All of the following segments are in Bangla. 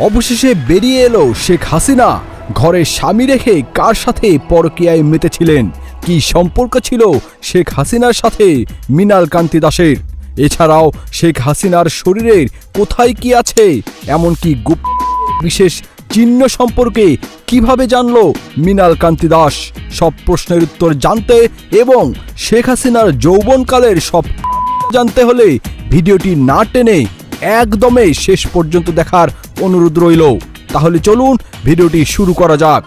অবশেষে বেরিয়ে এলো শেখ হাসিনা। ঘরে স্বামী রেখে কার সাথে পরকীয়ায় মেতেছিলেন? কি সম্পর্ক ছিল শেখ হাসিনার সাথে মিনাল কান্তি দাসের? এছাড়াও শেখ হাসিনার শরীরের কোথায় কি আছে? এমনকি গুপ বিশেষ চিহ্ন সম্পর্কে কীভাবে জানলো মিনাল কান্তি দাস? সব প্রশ্নের উত্তর জানতে এবং শেখ হাসিনার যৌবনকালের সব জানতে হলে ভিডিওটি না টেনে একদমে শেষ পর্যন্ত দেখার অনুরোধ রইল। তাহলে চলুন ভিডিওটি শুরু করা যাক।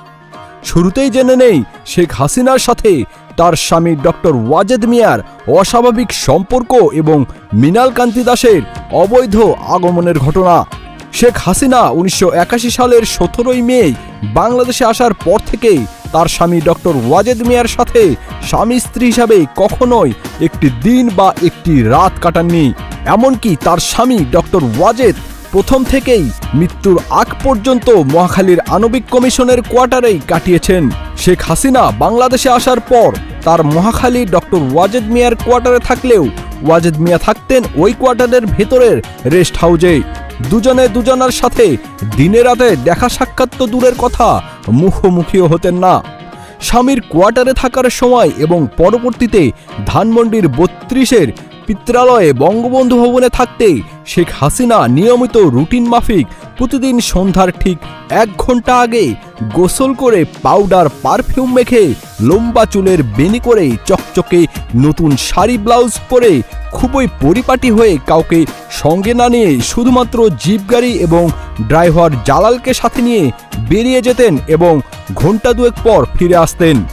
শুরুতেই জেনে নেই, শেখ হাসিনার সাথে তার স্বামী ডক্টর ওয়াজেদ মিয়ার অস্বাভাবিক সম্পর্ক এবং মিনাল কান্তি দাসের অবৈধ আগমনের ঘটনা। শেখ হাসিনা উনিশশো একাশি সালের সতেরোই মে বাংলাদেশে আসার পর থেকেই তার স্বামী ডক্টর ওয়াজেদ মিয়ার সাথে স্বামী স্ত্রী হিসাবে কখনোই একটি দিন বা একটি রাত কাটাননি। এমনকি তার স্বামী ডক্টর ওয়াজেদ প্রথম থেকেই মৃত্যুর আগ পর্যন্ত মহাখালীর আণবিক কমিশনের কোয়ার্টারেই কাটিয়েছেন। শেখ হাসিনা বাংলাদেশে আসার পর তার মহাখালী ডক্টর ওয়াজেদ মিয়ার কোয়ার্টারে থাকলেও ওয়াজেদ মিয়া থাকতেন ওই কোয়ার্টারের ভেতরের রেস্ট হাউজে দুজনে দুজনার সাথে দিনে রাতে দেখা সাক্ষাৎ তো দূরের কথা, মুখোমুখিও হতেন না। স্বামীর কোয়ার্টারে থাকার সময় এবং পরবর্তীতে ধানমন্ডির বত্রিশের পিত্রালয়ে বঙ্গবন্ধু ভবনে থাকতে শেখ হাসিনা নিয়মিত রুটিন মাফিক প্রতিদিন সন্ধ্যার ঠিক এক ঘণ্টা আগে গোসল করে পাউডার পারফিউম মেখে লম্বা চুলের বেনি করে চকচকে নতুন শাড়ি, ব্লাউজ পরে খুবই পরিপাটি হয়ে কাউকে সঙ্গে না নিয়ে শুধুমাত্র জিপ গাড়ি এবং ড্রাইভার জালালকে সাথে নিয়ে বেরিয়ে যেতেন এবং ঘণ্টা দুয়েক পর ফিরে আসতেন।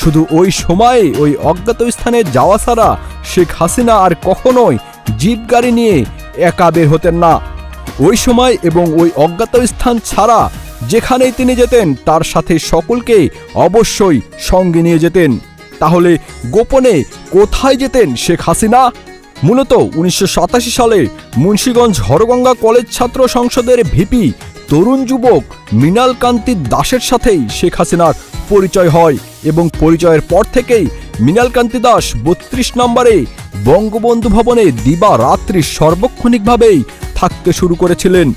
শুধু ওই সময়ে ওই অজ্ঞাত স্থানে যাওয়া ছাড়া শেখ হাসিনা আর কখনোই জিপ গাড়ি নিয়ে একা বের হতেন না। ওই সময় এবং ওই অজ্ঞাত স্থান ছাড়া যেখানেই তিনি যেতেন, তার সাথে সকলকে অবশ্যই সঙ্গে নিয়ে যেতেন। তাহলে গোপনে কোথায় যেতেন শেখ হাসিনা? মূলত উনিশশো সাতাশি সালে মুন্সীগঞ্জ হরগঙ্গা কলেজ ছাত্র সংসদের ভিপি তরুণ যুবক মৃণাল কান্তি দাসের সাথেই শেখ হাসিনার পরিচয় হয়। এবং পরিচয়ের পর থেকেই মৃণাল কান্তি দাস বত্রিশ নম্বরে বঙ্গবন্ধু ভবনে দিবা রাত্রি সর্বক্ষণিকভাবেই থাকতে শুরু করেছিলেন।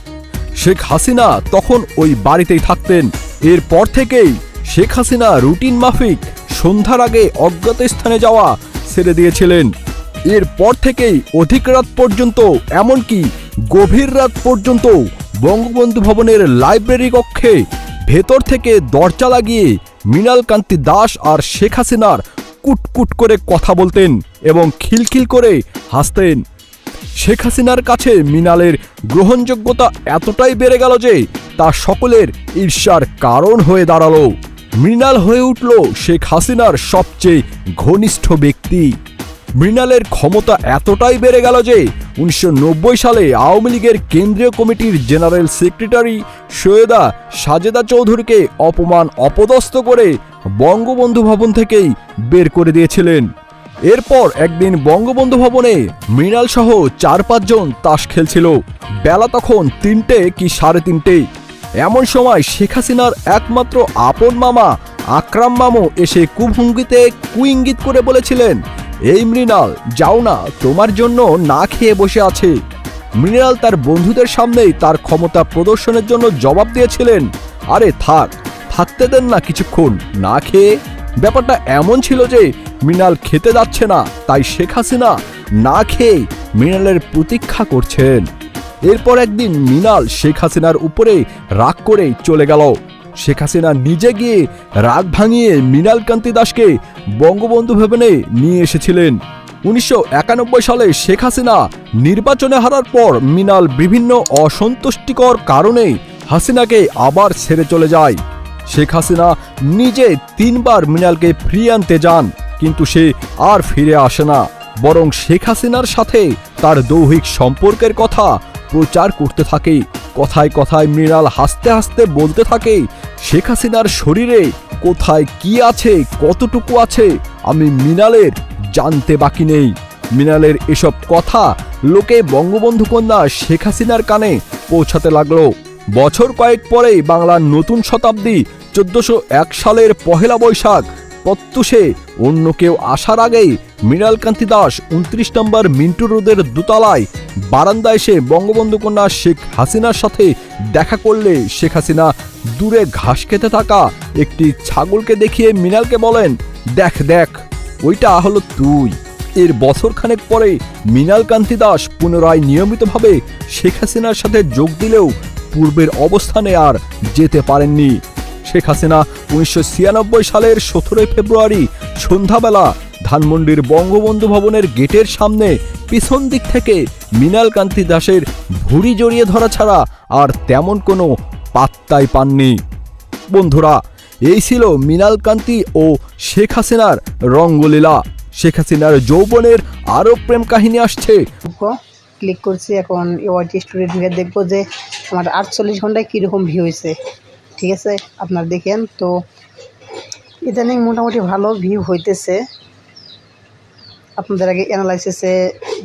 শেখ হাসিনা তখন ওই বাড়িতেই থাকতেন। এরপর থেকেই শেখ হাসিনা রুটিন মাফিক সন্ধ্যার আগে অজ্ঞাত স্থানে যাওয়া ছেড়ে দিয়েছিলেন। এরপর থেকেই অধিক রাত পর্যন্ত, এমনকি গভীর রাত পর্যন্ত বঙ্গবন্ধু ভবনের লাইব্রেরি কক্ষে ভেতর থেকে দরজা লাগিয়ে মৃণাল কান্তি দাস আর শেখ হাসিনার কুটকুট করে কথা বলতেন এবং খিলখিল করে হাসতেন। শেখ হাসিনার কাছে মিনালের গ্রহণযোগ্যতা এতটাই বেড়ে গেল যে তা সকলের ঈর্ষার কারণ হয়ে দাঁড়াল। মৃণাল হয়ে উঠল শেখ হাসিনার সবচেয়ে ঘনিষ্ঠ ব্যক্তি। মৃণালের ক্ষমতা এতটাই বেড়ে গেল যে উনিশশো নব্বই সালে আওয়ামী লীগের কেন্দ্রীয় কমিটির জেনারেল সেক্রেটারি সৈয়দা সাজেদা চৌধুরীকে অপমান অপদস্থ করে বঙ্গবন্ধু ভবন থেকেই বের করে দিয়েছিলেন। এরপর একদিন বঙ্গবন্ধু ভবনে মৃণাল সহ চার পাঁচজন তাস খেলছিল। বেলা তখন তিনটে কি সাড়ে তিনটে। এমন সময় শেখ হাসিনার একমাত্র আপন মামা আকরাম মামু এসে কুভঙ্গিতে কুইঙ্গিত করে বলেছিলেন এই মৃণাল, যাও না, তোমার জন্য না খেয়ে বসে আছে। মৃণাল তার বন্ধুদের সামনেই তার ক্ষমতা প্রদর্শনের জন্য জবাব দিয়েছিলেন। আরে থাক, থাকতে দেন না কিছুক্ষণ, না খেয়ে। ব্যাপারটা এমন ছিল যে মৃণাল খেতে যাচ্ছে না, তাই শেখ হাসিনা না খেয়ে মৃণালের প্রতীক্ষা করছেন। এরপর একদিন মৃণাল শেখ হাসিনার উপরে রাগ করে চলে গেল। শেখ হাসিনা নিজে গিয়ে রাগ ভাঙিয়ে মৃণাল কান্তি দাসকে বঙ্গবন্ধু ভবনে নিয়ে এসেছিলেন। উনিশশো একানব্বই সালে শেখ হাসিনা নির্বাচনে হারার পর মৃণাল বিভিন্ন অসন্তুষ্টিকর কারণে হাসিনাকে আবার ছেড়ে চলে যায়। শেখ হাসিনা নিজে তিনবার মৃণালকে ফিরিয়ে আনতে যান, কিন্তু সে আর ফিরে আসে না। বরং শেখ হাসিনার সাথে তার দৈহিক সম্পর্কের কথা প্রচার করতে থাকে। কথায় কথায় মৃণাল হাসতে হাসতে বলতে থাকে শেখ হাসিনার শরীরে কোথায় কি আছে, কতটুকু আছে, আমি মৃণালের জানতে বাকি নেই। মৃণালের এসব কথা লোকে বঙ্গবন্ধু কন্যা শেখ হাসিনার কানে পৌঁছাতে লাগল। বছর কয়েক পরেই বাংলার নতুন শতাব্দী চোদ্দশো এক সালের পহেলা বৈশাখ প্রত্যুষে অন্য কেউ আসার আগেই মৃণালকান্তি দাস উনত্রিশ নম্বর মিন্টু রোডের দোতলায় বারান্দা এসে বঙ্গবন্ধু কন্যা শেখ হাসিনার সাথে দেখা করলে শেখ হাসিনা দূরে ঘাস খেতে থাকা একটি ছাগলকে দেখিয়ে মৃণালকে বলেন, দেখ দেখ, ওইটা হলো তুই। এর বছরখানেক পরে মৃণাল কান্তি দাস পুনরায় নিয়মিতভাবে শেখ হাসিনার সাথে যোগ দিলেও পূর্বের অবস্থানে আর যেতে পারেননি। শেখ হাসিনা উনিশশো ছিয়ানব্বই সালের সতেরোই ফেব্রুয়ারি সন্ধ্যাবেলা ধানমন্ডির বঙ্গবন্ধু ভবনের গেটের সামনে পিছন দিক থেকে মৃণাল কান্তি দাসের ভুড়ি জড়িয়ে ধরা ছাড়া আর তেমন কোনো পাত্তাই পাননি। বন্ধুরা, এই ছিল মৃণাল কান্তি ও শেখ হাসিনার রঙ্গলীলা। শেখ হাসিনার যৌবনের আরও প্রেম কাহিনী আসছে। ক্লিক করছি, এখন স্টোরি ঢুকে দেখব যে আমার আটচল্লিশ ঘন্টায় কীরকম ভিউ হয়েছে। ঠিক আছে, আপনার দেখেন। তো ইদানিং মোটামুটি ভালো ভিউ হইতেছে। আপনাদের আগে অ্যানালাইসিসে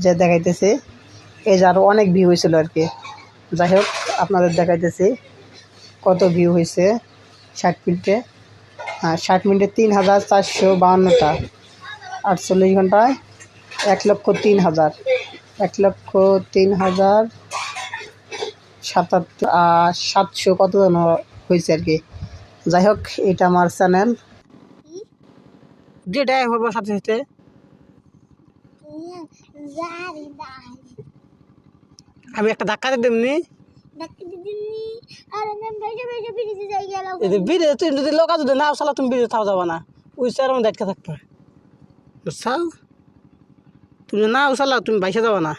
যে দেখাইতেছে, এই যে আরও অনেক ভিউ হয়েছিল আর কি। যাই হোক, আপনাদের দেখাইতেছি কত ভিউ হয়েছে ষাট মিনিটে। ষাট মিনিটে তিন হাজার চারশো বাউন্নটা। আটচল্লিশ ঘন্টায় এক লক্ষ তিন হাজার। এক লক্ষ তিন হাজার সাতাত্তর সাতশো কত যেন হয়েছে আর কি। যাই হোক, এটা আমার চ্যানেল যেটাই হব সাথে সাথে। আমি একটা ধাক্কা দিয়ে দেবনি তুই যদি যদি না সালা তুমি যাবা না। থাকবে। তুমি না উসালা তুমি বাইসে যাবা না।